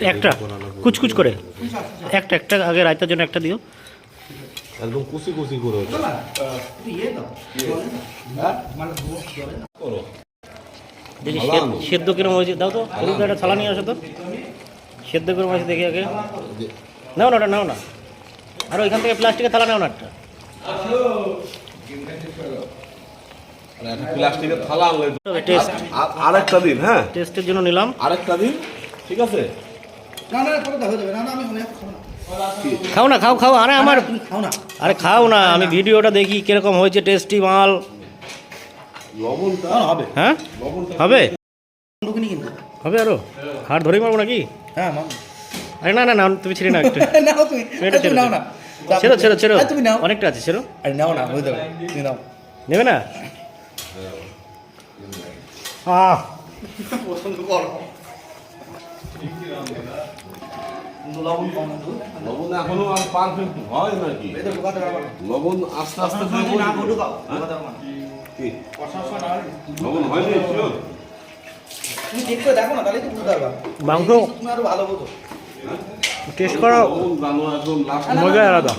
একটা কুচকুচ করে। একটা একটা আগে রায়তার জন্য একটা দিও। একদম কুচি কুচি করে। দেখি সেদ্ধ- কিরম হয়েছে? দাও তো তো একটা থালা নিয়ে আসো তো। সেদ্ধ কিরম হয়েছে দেখি আগে। নাও না ওটা নাও না। আর ওইখান থেকে প্লাস্টিকের থালা নাও না একটা। প্লাস্টিকের থালা আনলে টেস্ট আর- আরেকটা দিন হ্যাঁ? টেস্টের জন্য নিলাম। আরেকটা দিন ঠিক আছে? না না যাবে। না না আমি খাও না খাও খাও। আরে আমার খাও না। আরে খাও না আমি ভিডিওটা দেখি কীরকম হয়েছে টেস্টি মাল। হবে। হ্যাঁ? হবে? হবে আরও? হাত ধরেই মারবো নাকি? হ্যাঁ আরে না না না তুমি ছেড়ে না একটু। ছেড়ো ছেড়ো ছেড়ো অনেকটা আছে ছেড়ো। আরে নাও না হয়ে যাবে। নাও। নেবে না? আহ পছন্দ করো লবণ এখনও আর পারফেক্ট হয় নাকি আস্তে আস্তে লবণ হয়নি মাংস টেস্ট করা আলাদা